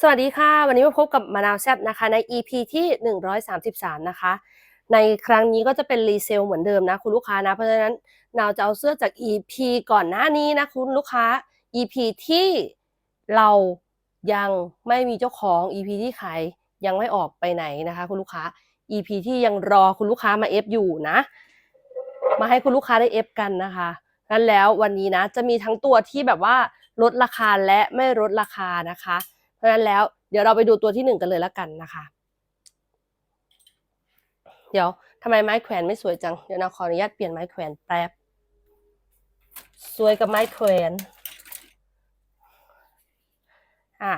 สวัสดีค่ะ วันนี้มาพบกับมะนาวแซบนะคะ ใน EP ที่ 133 นะคะ ในครั้งนี้ก็จะเป็นรีเซลเหมือนเดิมนะคุณลูกค้านะ เพราะฉะนั้นนาวจะเอาเสื้อจาก EP ก่อนหน้านี้นะคุณลูกค้า EP ที่เรายังไม่มีเจ้าของ EP ที่ขายยังไม่ออกไปไหนนะคะ คุณลูกค้า EP ที่ยังรอคุณลูกค้ามาเอฟอยู่นะ มาให้คุณลูกค้าได้เอฟกันนะคะนั้นแล้ววันนี้นะจะมีทั้งตัวที่แบบว่าลดราคาและไม่ลดราคานะคะ เพราะฉะนั้นแล้วเดี๋ยวเราไปดูตัวที่หนึ่งกันเลยแล้วกันนะคะ เดี๋ยวทำไมไม้แขวนไม่สวยจัง เดี๋ยวเราขออนุญาตเปลี่ยนไม้แขวนแป๊บ สวยกับไม้แขวนอ่า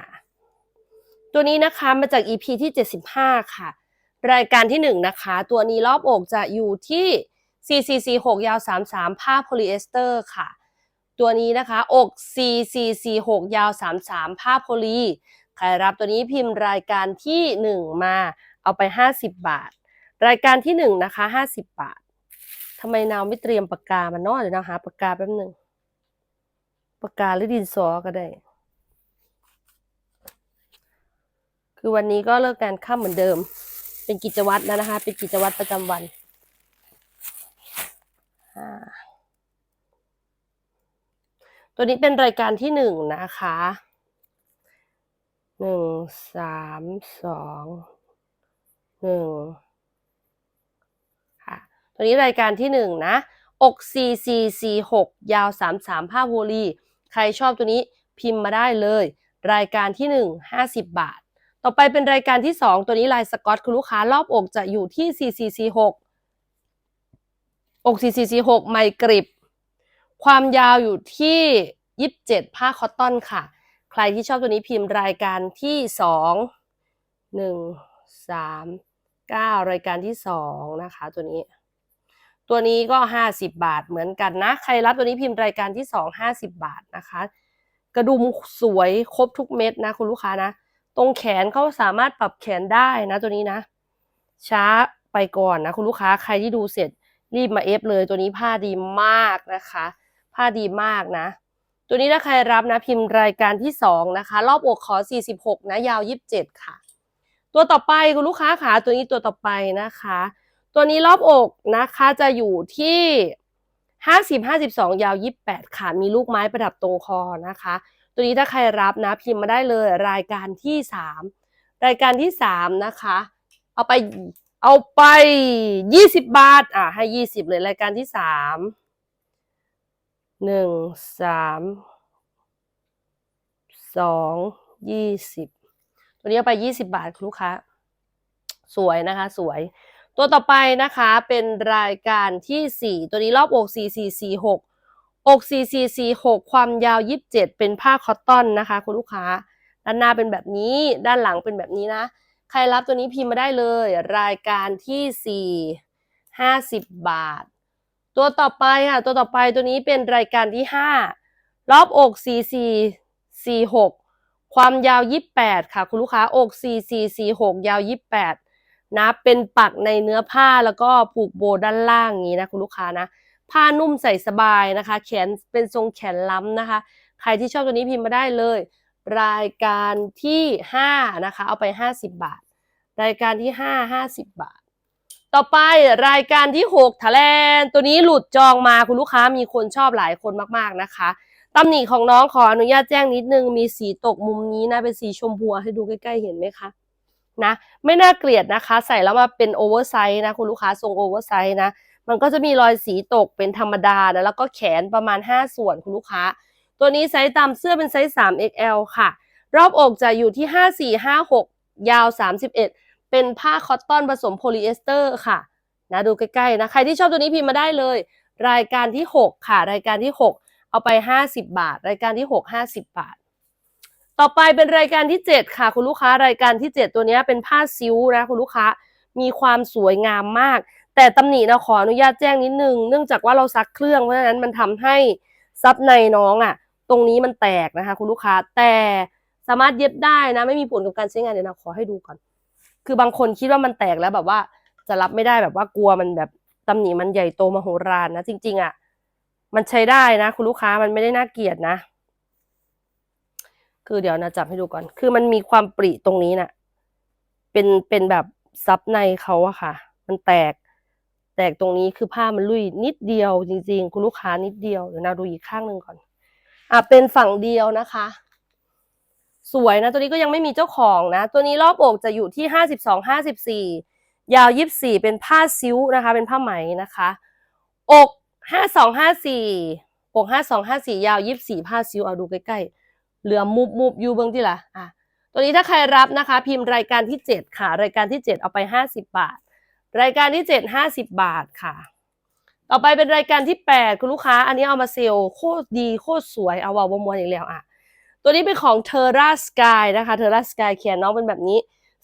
ตัวนี้นะคะมาจาก EP ที่ 75 ค่ะ รายการที่ 1 นะคะ ตัวนี้รอบอกจะอยู่ที่4446ยาว 33 ผ้าโพลีเอสเตอร์ค่ะ ตัวนี้นะคะอก 4446 ยาว 33 ผ้าโพลี ใครรับตัวนี้พิมพ์รายการที่ 1 มาเอาไป 50 บาท รายการที่ 1 นะคะ 50 บาททำไมนาวไม่เตรียมปากกามาเนาะเดี๋ยวนะหาปากกาแป๊บหนึ่งปากกาหรือดินสอก็ได้ คือวันนี้ก็เลิกการค่ำเหมือนเดิม เป็นกิจวัตรแล้วนะคะ เป็นกิจวัตรประจำวันอ่า ตัวนี้เป็นรายการที่หนึ่งนะคะหนึ่งสามสองหนึ่งค่ะตัวนี้รายการที่หนึ่งนะอก4 4 4 6ยาว3 3ผ้าโวลี ใครชอบตัวนี้พิมพ์มาได้เลย รายการที่1 50บบาท ต่อไปเป็นรายการที่2ตัวนี้ลายสกอตคุณลูกค้ารอบอกจะอยู่ที่4446อก4446ไมกริบ ความยาวอยู่ที่ 27 ผ้าคอตตอนค่ะ ใครที่ชอบตัวนี้พิมพ์รายการที่ 2 1 3 9 รายการที่ 2 นะคะ ตัวนี้ ตัวนี้ก็ 50 บาทเหมือนกันนะ ใครรับตัวนี้พิมพ์รายการที่ 2 50 บาทนะคะ กระดุมสวยครบทุกเม็ดนะ คุณลูกค้านะ ตรงแขนเขาสามารถปรับแขนได้นะตัวนี้นะ ช้าไปก่อนนะ คุณลูกค้าใครที่ดูเสร็จรีบมาเอฟเลยตัวนี้ผ้าดีมากนะคะ ผ้าดีมากนะ ตัวนี้ถ้าใครรับนะพิมพ์รายการที่ 2 นะคะ รอบอกขอ 46 นะ ยาว 27 ค่ะ ตัวต่อไปคุณลูกค้าขาตัวนี้ตัวต่อไปนะคะ ตัวนี้รอบอกนะคะจะอยู่ที่50 52ยาว28ค่ะ มีลูกไม้ประดับตรงคอนะคะ ตัวนี้ถ้าใครรับนะพิมพ์มาได้เลยรายการที่3รายการที่3นะคะ เอาไปเอาไป20บาท อะให้20เลยรายการที่3 1 3 2 20ตัวนี้เอาไป20บาทคุณลูกค้า สวยนะคะ สวย ตัวต่อไปนะคะเป็นรายการที่4ตัวนี้รอบอก4446อก4446ความยาว27เจ็ดเป็นผ้าคอตตอนนะคะ คุณลูกค้า ด้านหน้าเป็นแบบนี้ด้านหลังเป็นแบบนี้นะ ใครรับตัวนี้พิมพ์มาได้เลย รายการที่4 50บาท ตัวต่อไปค่ะ ตัวต่อไปตัวนี้เป็นรายการที่ 5 รอบอก 4446 ความยาว 28 ค่ะ คุณลูกค้าอก 4446 ยาว 28 นะ เป็นปักในเนื้อผ้าแล้วก็ผูกโบด้านล่างนี้นะคุณลูกค้านะ ผ้านุ่มใส่สบายนะคะ แขนเป็นทรงแขนล้ำนะคะ ใครที่ชอบตัวนี้พิมพ์มาได้เลย รายการที่ 5 นะคะ เอาไป 50 บาท รายการที่ 5 50 บาท ต่อไปรายการที่6ทะแลนตัวนี้หลุดจองมาคุณลูกค้ามีคนชอบหลายคนมากๆนะคะตำหนิของน้องขออนุญาตแจ้งนิดนึงมีสีตกมุมนี้นะเป็นสีชมพูให้ดูใกล้ๆเห็นไหมคะนะไม่น่าเกลียดนะคะ ใส่แล้วมาเป็นโอเวอร์ไซส์นะคุณลูกค้าทรงโอเวอร์ไซส์นะมันก็จะมีรอยสีตกเป็นธรรมดานะแล้วก็แขนประมาณ 5 ส่วนคุณลูกค้า ตัวนี้ไซส์ตามเสื้อเป็นไซส์ 3XL ค่ะ รอบอกจะอยู่ที่ 54 56 ยาว 31 เป็นผ้าคอตตอนผสมโพลีเอสเตอร์ค่ะนะดูใกล้ๆนะใครที่ชอบตัวนี้พิมพ์มาได้เลย รายการที่ 6 ค่ะ รายการที่ 6 เอาไป 50 บาท รายการที่ 6 50 บาท ต่อไปเป็นรายการที่ 7 ค่ะ คุณลูกค้ารายการที่ 7 ตัวนี้เป็นผ้าซิวนะคุณลูกค้ามีความสวยงามมาก แต่ตำหนินะขออนุญาตแจ้งนิดนึง เนื่องจากว่าเราซักเครื่องเพราะฉะนั้นมันทำให้ซับในน้องอะ่ะ ตรงนี้มันแตกนะคะ คุณลูกค้าแต่สามารถเย็บได้นะ ไม่มีผลกับการใช้งานเดี๋ยวนะขอให้ดูก่อน คือบางคนคิดว่ามันแตกแล้วแบบว่าจะรับไม่ได้แบบว่ากลัวมันแบบตำหนิมันใหญ่โตมโหฬารนะจริง ๆอะ่ะมันใช้ได้นะ คุณลูกค้ามันไม่ได้น่าเกลียดนะ คือเดี๋ยวนะจับให้ดูก่อน คือมันมีความปริตรงนี้น่ะ เป็นเป็นแบบซับในเขาอะค่ะ มันแตก แตกตรงนี้คือผ้ามันลุยนิดเดียวจริง ๆ คุณลูกค้านิดเดียวเดี๋ยวนาดูอีกข้างหนึ่งก่อนอะเป็นฝั่งเดียวนะคะ สวยนะ ตัวนี้ก็ยังไม่มีเจ้าของนะ ตัวนี้รอบอกจะอยู่ที่ห้าสิบสองห้าสิบสี่ยาวยี่สี่เป็นผ้าซิ้วนะคะ เป็นผ้าไหมนะคะ อกห้าสองห้าสี่อกห้าสองห้าสี่ยาวยี่สี่ผ้าซิ้วเอาดูใกล้ๆ เหลือมุบมุบอยู่เบื้องที่ละอะตัวนี้ถ้าใครรับนะคะ พิมพ์รายการที่เจ็ดค่ะ รายการที่เจ็ดเอาไปห้าสิบบาท รายการที่เจ็ดห้าสิบบาทค่ะ ต่อไปเป็นรายการที่แปดคุณลูกค้า อันนี้เอามาเซลล์โคตรดีโคตรสวยเอาวาวมวนอีกแล้วอะ ตัวนี้เป็นของ Terra Sky นะคะ Terra Sky เขียนน้องเป็นแบบนี้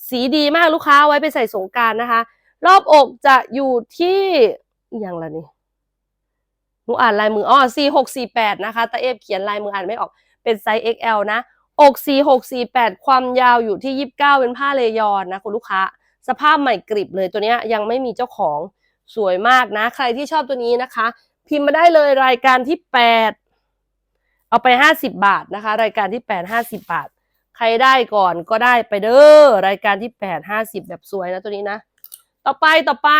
สีดีมากลูกค้าไว้ไปใส่สงการนะคะ รอบอกจะอยู่ที่อย่างละนี่หนูอ่านลายมืออ๋อ C หกสี่แปดนะคะตาเอฟเขียนลายมืออ่านไม่ออกเป็นไซส์ XL นะอก C หกสี่แปดความยาวอยู่ที่ยี่สิบเก้าเป็นผ้าเลยอนนะคุณลูกค้า สภาพใหม่กริบเลยตัวนี้ยยังไม่มีเจ้าของสวยมากนะ ใครที่ชอบตัวนี้นะคะ พิมพ์มาได้เลยรายการที่แปด เอาไปห้าสิบบาทนะคะ รายการที่แปดห้าสิบบาท ใครได้ก่อนก็ได้ไปเด้อรายการที่แปดห้าสิบแบบสวยนะตัวนี้นะ ต่อไปต่อไป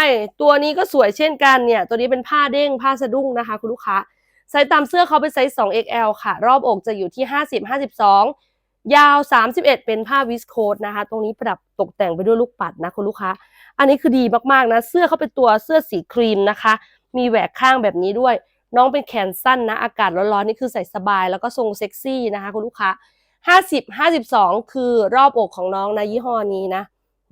ตัวนี้ก็สวยเช่นกันเนี่ย ตัวนี้เป็นผ้าเด้งผ้าสะดุ้งนะคะ คุณลูกค้าไซส์ตามเสื้อเขาเป็นไซส์ 2XL ค่ะ รอบอกจะอยู่ที่ 50 52 ยาว 31 เป็นผ้าวิสโคตนะคะ ตรงนี้ประดับตกแต่งไปด้วยลูกปัดนะคุณลูกค้า อันนี้คือดีมากๆนะ เสื้อเขาเป็นตัวเสื้อสีครีมนะคะ มีแหวกข้างแบบนี้ด้วย น้องเป็นแขนสั้นนะ อากาศร้อนๆนี่คือใส่สบาย แล้วก็ทรงเซ็กซี่นะคะคุณลูกค้า50 52 คือรอบอกของน้องนะยี่ห้อนี้นะ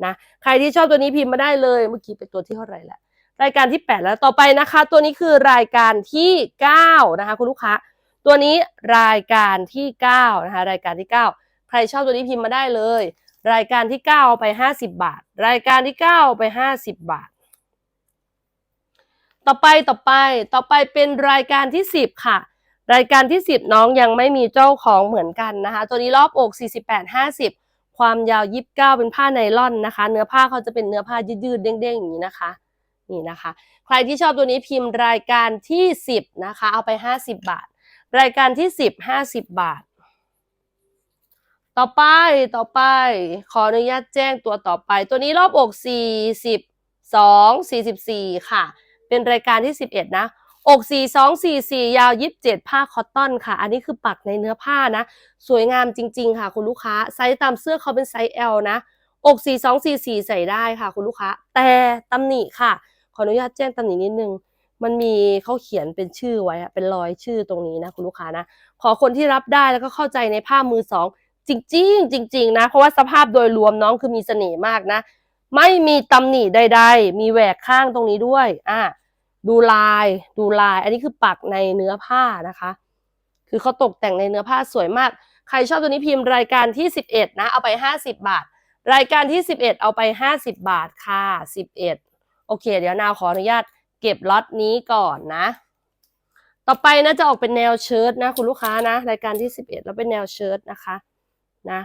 นะใครที่ชอบตัวนี้พิมพ์มาได้เลยเมื่อกี้เป็นตัวที่เท่าไหร่ละรายการที่ 8 แล้วต่อไปนะคะ ตัวนี้คือรายการที่ 9 นะคะคุณลูกค้า ตัวนี้รายการที่ 9 นะคะ รายการที่ 9 ใครชอบตัวนี้พิมพ์มาได้เลย รายการที่9เอาไป 50 บาท รายการที่9เอาไป 50 บาท ต่อไปต่อไปต่อไปเป็นรายการที่ 10 ค่ะ รายการที่ 10 น้องยังไม่มีเจ้าของเหมือนกันนะคะ ตัวนี้รอบอก 48 50 ความยาว 29 เป็นผ้าไนล่อนนะคะ เนื้อผ้าเขาจะเป็นเนื้อผ้ายืดๆเด้งๆอย่างนี้นะคะนี่นะคะ ใครที่ชอบตัวนี้พิมพ์รายการที่ 10 นะคะ เอาไป 50 บาท รายการที่ 10 50 บาท ต่อไปต่อไป ขออนุญาตแจ้งตัวต่อไป ตัวนี้รอบอก 42 44 ค่ะ เป็นรายการที่ 11 นะอก4244 ยาว 27 ผ้าคอตตอนค่ะ อันนี้คือปักในเนื้อผ้านะ สวยงามจริง ๆ ค่ะ คุณลูกค้า ไซส์ตามเสื้อเขาเป็นไซส์ L นะ อก4244 ใส่ได้ค่ะ คุณลูกค้า แต่ตำหนิค่ะ ขออนุญาตแจ้งตำหนินิดนึง มันมีเขาเขียนเป็นชื่อไว้ เป็นรอยชื่อตรงนี้นะ คุณลูกค้านะ ขอคนที่รับได้แล้วก็เข้าใจในผ้ามือสองจริง ๆ จริง ๆ นะ เพราะว่าสภาพโดยรวมน้องคือมีเสน่ห์มากนะ ไม่มีตำหนิใด ๆ มีแหวกข้างตรงนี้ด้วย อะ ดูลายดูลาย อันนี้คือปักในเนื้อผ้านะคะ คือเขาตกแต่งในเนื้อผ้าสวยมาก ใครชอบตัวนี้พิมพ์รายการที่ 11 นะ เอาไป 50 บาท รายการที่ 11 เอาไป 50 บาทค่ะ 11 โอเค เดี๋ยวนาวขออนุญาตเก็บล็อตนี้ก่อนนะ ต่อไปนะจะออกเป็นแนวเชิ้ตนะ คุณลูกค้านะ รายการที่ 11 แล้วเป็นแนวเชิ้ตนะคะนะ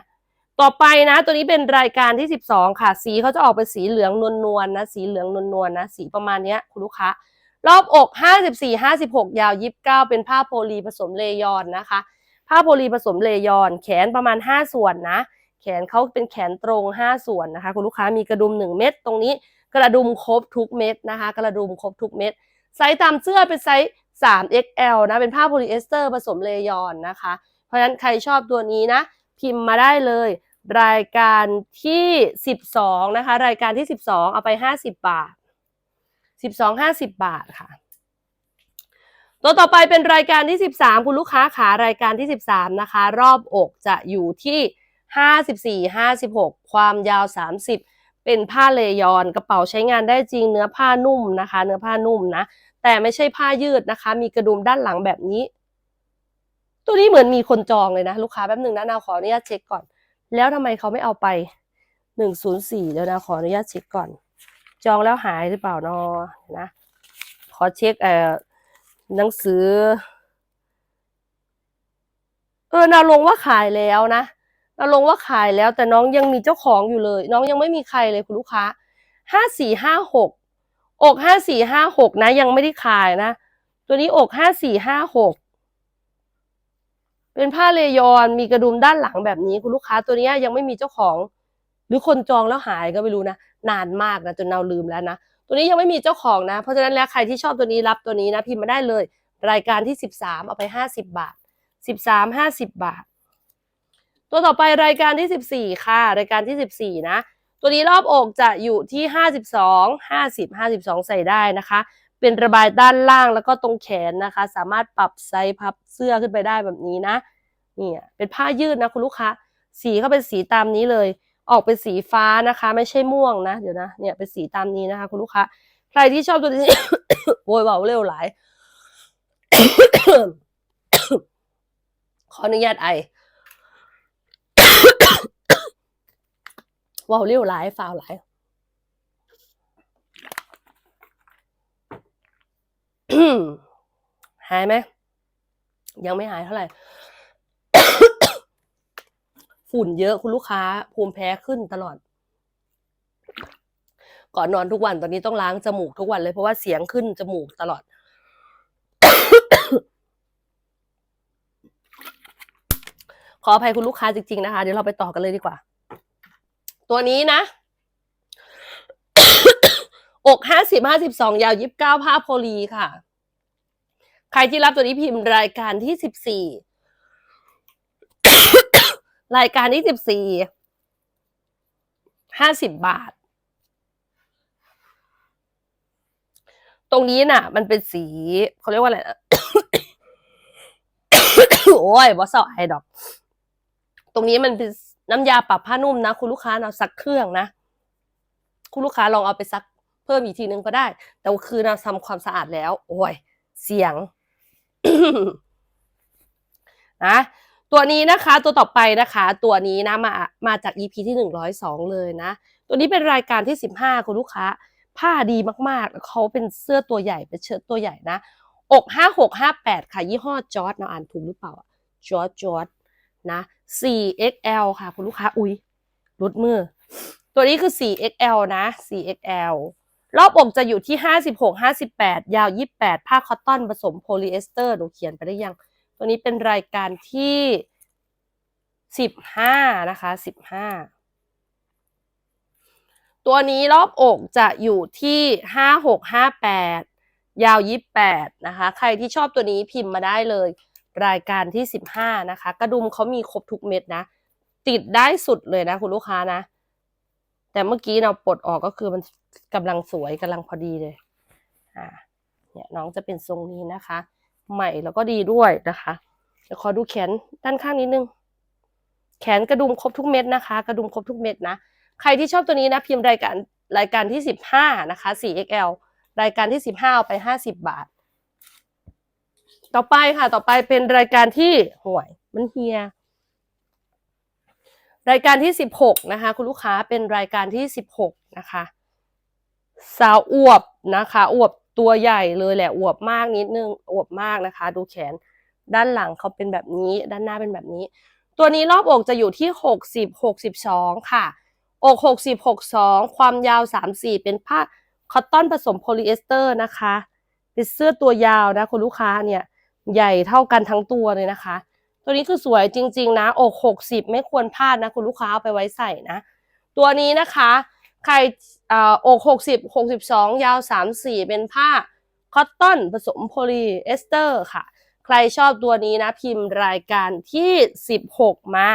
ต่อไปนะ ตัวนี้เป็นรายการที่ 12 ค่ะ สีเขาจะออกเป็นสีเหลืองนวลๆนะสีเหลืองนวลๆนะ สีประมาณนี้คุณลูกค้า รอบอก 54 56 ยาว 29 เป็นผ้าโพลีผสมเลยอนนะคะ ผ้าโพลีผสมเลยอน แขนประมาณ 5 ส่วนนะ แขนเขาเป็นแขนตรง 5 ส่วนนะคะ คุณลูกค้ามีกระดุม 1 เม็ดตรงนี้กระดุมครบทุกเม็ดนะคะ กระดุมครบทุกเม็ดไซส์ตามเสื้อเป็นไซส์ 3XL นะ เป็นผ้าโพลีเอสเตอร์ผสมเลยอนนะคะ เพราะฉะนั้นใครชอบตัวนี้นะ พิมพ์มาได้เลย รายการที่ 12 นะคะ รายการที่ 12 เอาไป 50 บาท 12 50 บาทค่ะ ตัวต่อไปเป็นรายการที่ 13 คุณลูกค้าขารายการที่ 13 นะคะ รอบอกจะอยู่ที่ 54 56 ความยาว 30 เป็นผ้าเลยอนกระเป๋าใช้งานได้จริงเนื้อผ้านุ่มนะคะ เนื้อผ้านุ่มนะ แต่ไม่ใช่ผ้ายืดนะคะ มีกระดุมด้านหลังแบบนี้ ตัวนี้เหมือนมีคนจองเลยนะ ลูกค้าแป๊บหนึ่งนะนาขออนุญาตเช็คก่อน แล้วทำไมเขาไม่เอาไป 104เดี๋ยวนะขออนุญาตเช็คก่อน จองแล้วหายหรือเปล่านอนะขอเช็คเอ่อหนังสือ เออนาลงว่าขายแล้วนะนาลงว่าขายแล้ว แต่น้องยังมีเจ้าของอยู่เลย น้องยังไม่มีใครเลยคุณลูกค้าห้าสี่ห้าหกอกห้าสี่ห้าหกนะ ยังไม่ได้ขายนะ ตัวนี้อกห้าสี่ห้าหกเป็นผ้าเลยอนมีกระดุมด้านหลังแบบนี้ คุณลูกค้าตัวนี้ยังไม่มีเจ้าของ หรือคนจองแล้วหายก็ไม่รู้นะ นานมากนะจนเราลืมแล้วนะตัวนี้ยังไม่มีเจ้าของนะ เพราะฉะนั้นแล้วใครที่ชอบตัวนี้รับตัวนี้นะพิมพ์มาได้เลย รายการที่สิบสามเอาไปห้าสิบบาทสิบสามห้าสิบบาท ตัวต่อไปรายการที่สิบสี่ค่ะ รายการที่สิบสี่นะ ตัวนี้รอบอกจะอยู่ที่ห้าสิบสองห้าสิบห้าสิบสองใส่ได้นะคะ เป็นระบายด้านล่างแล้วก็ตรงแขนนะคะ สามารถปรับไซส์พับเสื้อขึ้นไปได้แบบนี้นะเนี่ยเป็นผ้ายืดนะคุณลูกค้าสีก็เป็นสีตามนี้เลย ออกเป็นสีฟ้านะคะ ไม่ใช่ม่วงนะ เดี๋ยวนะเนี่ยเป็นสีตามนี้นะคะ คุณลูกค้าใครที่ชอบตัวนี้โวยเบาเร็วหลาย ขออนุญาตไอว้าเร็วหลายฟาวหลายหายไหมยังไม่หายเท่าไหร่ ฝุ่นเยอะคุณลูกค้าภูมิแพ้ขึ้นตลอด ก่อนนอนทุกวันตอนนี้ต้องล้างจมูกทุกวันเลยเพราะว่าเสียงขึ้นจมูกตลอด ขออภัยคุณลูกค้าจริงๆนะคะ เดี๋ยวเราไปต่อกันเลยดีกว่า ตัวนี้นะ อกห้าสิบห้าสิบสองยาวยิบเก้าผ้าโพลีค่ะ ใครที่รับตัวนี้พิมพ์รายการที่สิบสี่ รายการที่สิบสี่ห้าสิบบาท ตรงนี้น่ะ มันเป็นสีเขาเรียกว่าอะไรนะโอ้ยบอสไอดอก ตรงนี้มันเป็นน้ำยาปรับผ้านุ่มนะ คุณลูกค้าเราซักเครื่องนะ คุณลูกค้าลองเอาไปซักเพิ่มอีกทีนึงก็ได้ แต่คือเราทำความสะอาดแล้ว โอ้ย เสียงนะ ตัวนี้นะคะตัวต่อไปนะคะตัวนี้นะมามาจาก EP ที่หนึ่งร้อยสองเลยนะ ตัวนี้เป็นรายการที่สิบห้าคุณลูกค้า ผ้าดีมากๆเขาเป็นเสื้อตัวใหญ่เป็นเชิ้ตตัวใหญ่นะอกห้าหกห้าแปดค่ะ ยี่ห้อจอร์ดเราอ่านถูกหรือเปล่าจอร์ดจอร์ดนะ 4XL ค่ะคุณลูกค้าอุ๊ยรุดมือ ตัวนี้คือ 4XL นะ 4XL รอบอกจะอยู่ที่ 56 58 ยาว 28 ผ้าคอตตอนผสมโพลีเอสเตอร์หนูเขียนไปได้ยัง ตัวนี้เป็นรายการที่15นะคะ15ตัวนี้รอบอกจะอยู่ที่56 58ยาว28นะคะ ใครที่ชอบตัวนี้พิมพ์มาได้เลย รายการที่15นะคะ กระดุมเขามีครบทุกเม็ดนะ ติดได้สุดเลยนะคุณลูกค้านะ แต่เมื่อกี้เราปลดออกก็คือมันกำลังสวยกำลังพอดีเลยอ่าเนี่ยน้องจะเป็นทรงนี้นะคะ ใหม่แล้วก็ดีด้วยนะคะเดี๋ยวขอดูแขนด้านข้างนิดนึง แขนกระดุมครบทุกเม็ดนะคะ กระดุมครบทุกเม็ดนะ ใครที่ชอบตัวนี้นะพิมพ์รายการรายการที่15นะคะ 4XL รายการที่15เอาไป50บบาท ต่อไปค่ะ ต่อไปเป็นรายการที่ห่วยมันเฮีย รายการที่16นะคะ คุณลูกค้าเป็นรายการที่16นะคะ สาวอวบนะคะอวบ ตัวใหญ่เลยแหละอวบมากนิดนึงอวบมากนะคะ ดูแขนด้านหลังเขาเป็นแบบนี้ ด้านหน้าเป็นแบบนี้ ตัวนี้รอบอกจะอยู่ที่ 60 62 ค่ะ อก 60 62 ความยาว 34 เป็นผ้าคอตตอนผสมโพลีเอสเตอร์นะคะเป็นเสื้อตัวยาวนะคุณลูกค้าเนี่ยใหญ่เท่ากันทั้งตัวเลยนะคะ ตัวนี้คือสวยจริง ๆ นะ อก 60 ไม่ควรพลาดนะคุณลูกค้าเอาไปไว้ใส่นะ ตัวนี้นะคะ ใครอ่าอก60 62ยาว34เป็นผ้าคอตตอนผสมโพลีเอสเตอร์ค่ะ ใครชอบตัวนี้นะพิมพ์รายการที่16มา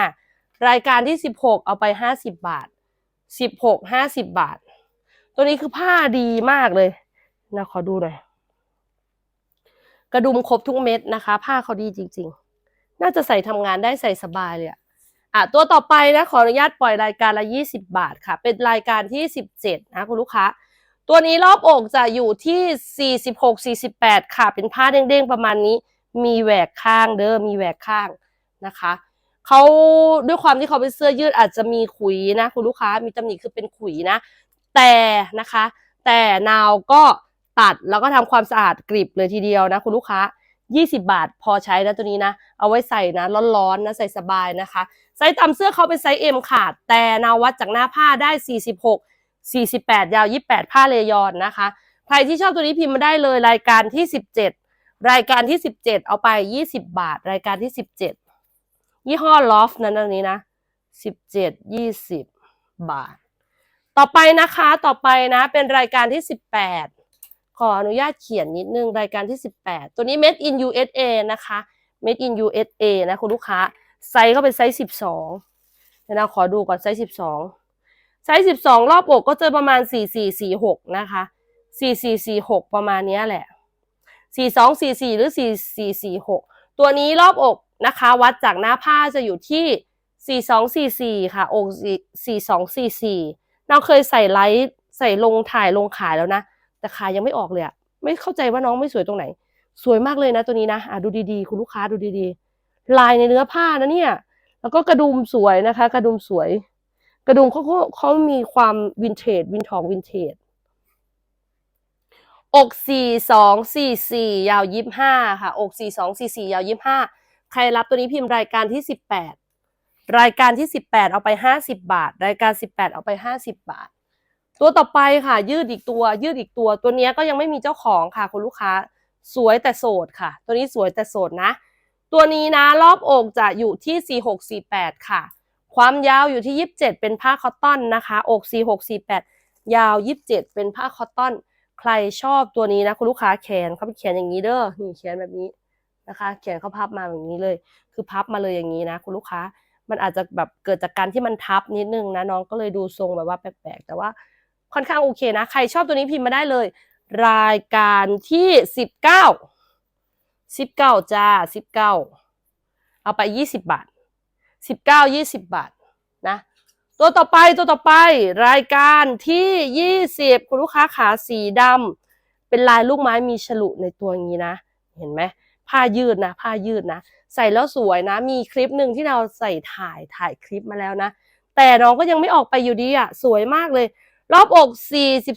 รายการที่16เอาไป50บบาท16 50บาท ตัวนี้คือผ้าดีมากเลยนะขอดูหน่อยกระดุมครบทุกเม็ดนะคะ ผ้าเขาดีจริงๆ น่าจะใส่ทำงานได้ใส่สบายเลยอะ อะตัวต่อไปนะขออนุญาตปล่อยรายการละ 20 บาทค่ะ เป็นรายการที่ 17 นะคุณลูกค้า ตัวนี้รอบอกจะอยู่ที่ 46 48 ค่ะ เป็นผ้าเด้งๆ ประมาณนี้ มีแหวกข้างเด้อ มีแหวกข้างนะคะเขาด้วยความที่เขาเป็นเสื้อยืดอาจจะมีขุยนะ คุณลูกค้า มีตำหนิคือเป็นขุยนะ แต่นะคะ แต่นาวก็ตัดแล้วก็ทำความสะอาดกริบเลยทีเดียวนะคุณลูกค้า 20 บาท พอใช้นะตัวนี้นะ เอาไว้ใส่นะ ร้อนๆนะใส่สบายนะคะไซส์ต่ำเสื้อเขาเป็นไซส์ M ขาดแต่นาวัดจากหน้าผ้าได้ 46 48 ยาว 28 ผ้าเลยอนนะคะ ใครที่ชอบตัวนี้พิมพ์มาได้เลยรายการที่ 17 รายการที่ 17 เอาไป 20 บาท รายการที่ 17 ยี่ห้อลอฟนั้นอันนี้นะสิบเจ็ดยี่สิบบาท ต่อไปนะคะต่อไปนะเป็นรายการที่สิบแปด ขออนุญาตเขียนนิดนึงรายการที่สิบแปดตัวนี้ made in USA นะคะ made in USA นะคุณลูกค้า ไซส์ก็เป็นไซส์สิบสองเดี๋ยวเราขอดูก่อนไซส์สิบสองไซส์สิบสองรอบอกก็จะประมาณสี่สี่สี่หกนะคะสี่สี่สี่หกประมาณนี้แหละสี่สองสี่สี่หรือสี่สี่สี่หกตัวนี้รอบอกนะคะ วัดจากหน้าผ้าจะอยู่ที่สี่สองสี่สี่ค่ะอกสี่สองสี่สี่เราเคยใส่ไลท์ใส่ลงถ่ายลงขายแล้วนะ แต่ขายยังไม่ออกเลยอะไม่เข้าใจว่าน้องไม่สวยตรงไหน สวยมากเลยนะตัวนี้นะอะดูดีๆ คุณลูกค้าดูดีๆ ลายในเนื้อผ้านะเนี่ย แล้วก็กระดุมสวยนะคะ กระดุมสวย กระดุมเขาเขาเขามีความวินเทจวินทองวินเทจอกสี่สองสี่สี่ยาวยี่ห้าค่ะ อกสี่สองสี่สี่ยาวยี่ห้าใครรับตัวนี้พิมพ์รายการที่สิบแปดรายการที่สิบแปดเอาไปห้าสิบบาท รายการสิบแปดเอาไปห้าสิบบาท ตัวต่อไปค่ะ ยืดอีกตัว ยืดอีกตัว ตัวนี้ก็ยังไม่มีเจ้าของค่ะคุณลูกค้า สวยแต่โสดค่ะ ตัวนี้สวยแต่โสดนะ ตัวนี้นะรอบอกจะอยู่ที่ 4648 ค่ะ ความยาวอยู่ที่ 27 เป็นผ้าคอตตอนนะคะ อก 4648 ยาว 27 เป็นผ้าคอตตอน ใครชอบตัวนี้นะคุณลูกค้าแขนเขาเป็นแขนอย่างนี้เด้อนี่แขนแบบนี้นะคะแขนเขาพับมาแบบนี้เลย คือพับมาเลยอย่างนี้นะ คุณลูกค้า มันอาจจะแบบเกิดจากการที่มันทับนิดนึงนะน้องก็เลยดูทรงแบบว่าแปลกๆแต่ว่า ค่อนข้างโอเคนะ ใครชอบตัวนี้พิมพ์มาได้เลย รายการที่19 19จ้า19เก้าเอาไปยี่สิบบาทสิบเก้ายี่สิบบาทนะตัวต่อไปตัวต่อไปรายการที่ยี่สิบคุณลูกค้าขาสีดำเป็นลายลูกไม้มีฉลุในตัวงนี้นะ เห็นไหมผ้ายืดนะผ้ายืดนะ ใส่แล้วสวยนะ มีคลิปหนึ่งที่เราใส่ถ่ายถ่ายคลิปมาแล้วนะ แต่น้องก็ยังไม่ออกไปอยู่ดีอะ สวยมากเลย รอบอกสี่สิบ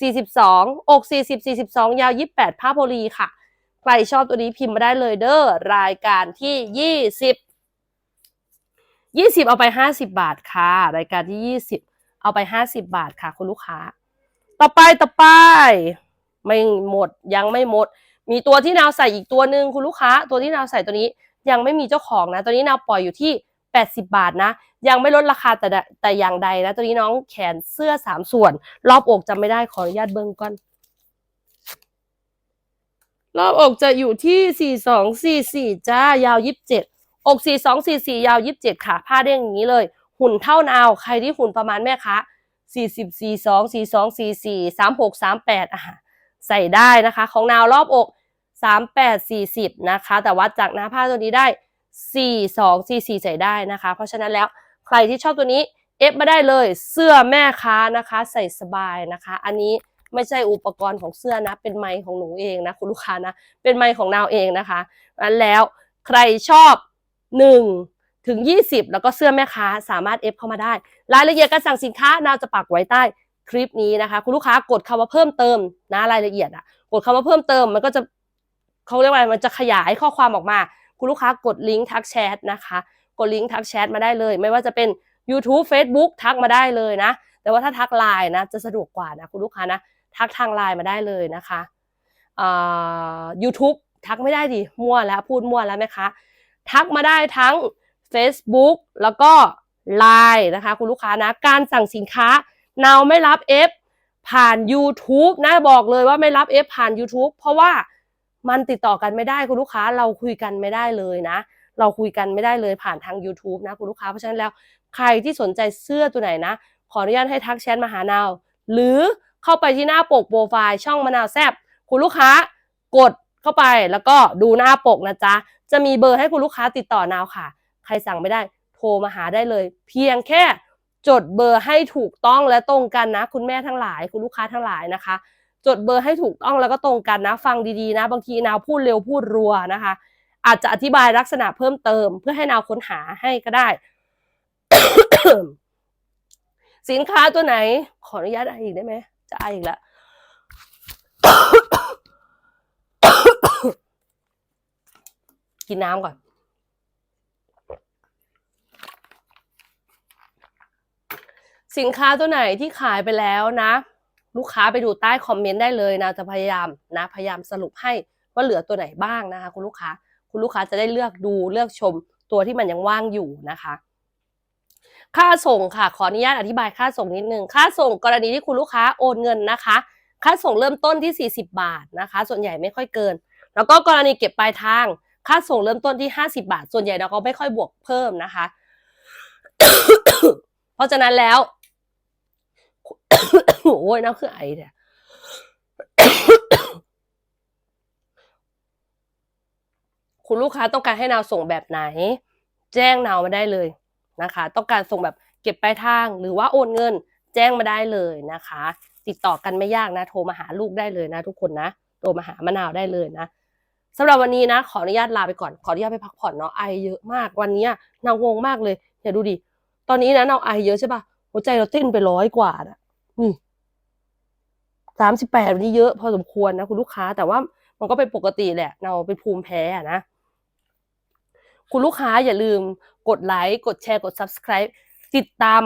สี่สิบสอกสี่สิบสี่สิบสองยาวยี่สิบแปดผ้าโพลีค่ะ ใครชอบตัวนี้พิมพ์มาได้เลยเด้อ รายการที่ยี่สิบยี่สิบเอาไปห้าสิบาทค่ะ รายการที่ยี่สิบเอาไปห้าสิบาทค่ะคุณลูกค้า ต่อไปต่อไป ไม่หมดยังไม่หมด มีตัวที่นาวใส่อีกตัวหนึ่งคุณลูกค้า ตัวที่นาวใส่ตัวนี้ยังไม่มีเจ้าของนะ ตัวนี้นาวปล่อยอยู่ที่ แปดสิบาทนะ ยังไม่ลดราคาแต่แต่อย่างใดนะ ตัวนี้น้องแขนเสื้อสามส่วน รอบอกจำไม่ได้ขออนุญาตเบิ้งก่อน รอบอกจะอยู่ที่สี่สองสี่สี่จ้า ยาวยิบเจ็ดอกสี่สองสี่สี่ยาวยิบเจ็ดค่ะ ผ้าเด้งอย่างนี้เลย หุ่นเท่านาว ใครที่หุ่นประมาณแม่คะสี่สิบสี่สองสี่สองสี่สี่สามหกสามแปดอะใส่ได้นะคะ ของนาวรอบอกสามแปดสี่สิบนะคะ แต่วัดจากหน้าผ้าตัวนี้ได้ สี่สองสี่สี่ใส่ได้นะคะ เพราะฉะนั้นแล้วใครที่ชอบตัวนี้เอฟมาได้เลยเสื้อแม่ค้านะคะ ใส่สบายนะคะ อันนี้ไม่ใช่อุปกรณ์ของเสื้อนะ เป็นไมค์ของหนูเองนะคุณลูกค้านะ เป็นไมค์ของนาวเองนะคะอันแล้วใครชอบหนึ่งถึงยี่สิบแล้วก็เสื้อแม่ค้าสามารถเอฟเข้ามาได้ รายละเอียดการสั่งสินค้านาวจะปักไว้ใต้คลิปนี้นะคะ คุณลูกค้ากดคำว่าเพิ่มเติมนะรายละเอียดอะกดคำว่าเพิ่มเติมมันก็จะเขาเรียกว่ามันจะขยายข้อความออกมา คุณลูกค้ากดลิงก์ทักแชทนะคะ กดลิงก์ทักแชทมาได้เลย ไม่ว่าจะเป็น YouTube Facebook ทักมาได้เลยนะ แต่ว่าถ้าทักไลน์นะจะสะดวกกว่านะคุณลูกค้านะ ทักทางไลน์มาได้เลยนะคะอ่า YouTube ทักไม่ได้ดิมั่วแล้วพูดมั่วแล้วไหมคะ ทักมาได้ทั้ง Facebook แล้วก็ Line นะคะ คุณลูกค้านะการสั่งสินค้าเนาไม่รับ F ผ่าน YouTube นะบอกเลยว่าไม่รับ F ผ่าน YouTube เพราะว่า มันติดต่อกันไม่ได้คุณลูกค้าเราคุยกันไม่ได้เลยนะ เราคุยกันไม่ได้เลยผ่านทาง YouTube นะคุณลูกค้าเพราะฉะนั้นแล้วใครที่สนใจเสื้อตัวไหนนะ ขออนุญาตให้ทักแชทมาหานาว หรือเข้าไปที่หน้าปกโปรไฟล์ช่องมะนาวแซบคุณลูกค้ากดเข้าไปแล้วก็ดูหน้าปกนะจ๊ะ จะมีเบอร์ให้คุณลูกค้าติดต่อนาวค่ะ ใครสั่งไม่ได้โทรมาหาได้เลย เพียงแค่จดเบอร์ให้ถูกต้องและตรงกันนะ คุณแม่ทั้งหลาย คุณลูกค้าทั้งหลายนะคะ จดเบอร์ให้ถูกต้องแล้วก็ตรงกันนะ ฟังดีๆนะ บางทีนาวพูดเร็วพูดรัวนะคะ อาจจะอธิบายลักษณะเพิ่มเติม เพื่อให้นาวค้นหาให้ก็ได้ สินค้าตัวไหน ขออนุญาตไออีกได้ไหมจะไออีกแล้วกินน้ำก่อนสินค้าตัวไหนที่ขายไปแล้วนะ ลูกค้าไปดูใต้คอมเมนต์ได้เลยนะจะพยายามนะพยายามสรุปให้ว่าเหลือตัวไหนบ้างนะคะ คุณลูกค้าคุณลูกค้าจะได้เลือกดูเลือกชมตัวที่มันยังว่างอยู่นะคะ ค่าส่งค่ะขออนุญาตอธิบายค่าส่งนิดนึงค่าส่งกรณีที่คุณลูกค้าโอนเงินนะคะ ค่าส่งเริ่มต้นที่ 40 บาทนะคะ ส่วนใหญ่ไม่ค่อยเกิน แล้วก็กรณีเก็บปลายทาง ค่าส่งเริ่มต้นที่ 50 บาท ส่วนใหญ่เราก็ไม่ค่อยบวกเพิ่มนะคะ เพราะฉะนั้นแล้ว โอ้ยน้ำคือไอเนี่ยคุณลูกค้าต้องการให้นาวส่งแบบไหน แจ้งนาวมาได้เลยนะคะ ต้องการส่งแบบเก็บปลายทางหรือว่าโอนเงิน แจ้งมาได้เลยนะคะ ติดต่อกันไม่ยากนะ โทรมาหาลูกได้เลยนะ ทุกคนนะโทรมาหามะนาวได้เลยนะสำหรับวันนี้นะ ขออนุญาตลาไปก่อนขออนุญาตไปพักผ่อนเนาะไอเยอะมากวันนี้นางงงมากเลยอย่าดูดิตอนนี้นะนาวไอเยอะใช่ปะ หัวใจเราเต้นไปร้อยกว่านะนี่สามสิบแปดวันนี้เยอะพอสมควรนะคุณลูกค้า แต่ว่ามันก็เป็นปกติแหละ เราเป็นภูมิแพ้นะ คุณลูกค้าอย่าลืมกดไลค์กดแชร์กด subscribe ติดตาม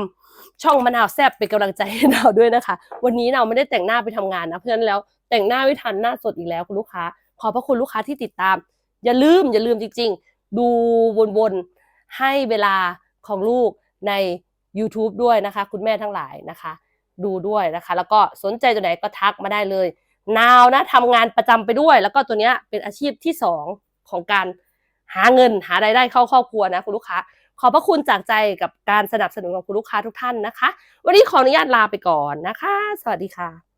ช่องมะนาวแซบเป็นกำลังใจให้เราด้วยนะคะ วันนี้เราไม่ได้แต่งหน้าไปทำงานนะ เพื่อนแล้วแต่งหน้าไม่ทันหน้าสดอีกแล้วคุณลูกค้า ขอบพระคุณลูกค้าที่ติดตาม อย่าลืมอย่าลืมจริง ๆ ดูวนๆให้เวลาของลูกใน YouTube ด้วยนะคะ คุณแม่ทั้งหลายนะคะ ดูด้วยนะคะ แล้วก็สนใจตัวไหนก็ทักมาได้เลยนาวนะทำงานประจำไปด้วย แล้วก็ตัวเนี้ยเป็นอาชีพที่สองของการหาเงินหารายได้เข้าครอบครัวนะคุณลูกค้า ขอบพระคุณจากใจกับการสนับสนุนของคุณลูกค้าทุกท่านนะคะ วันนี้ขออนุญาตลาไปก่อนนะคะ สวัสดีค่ะ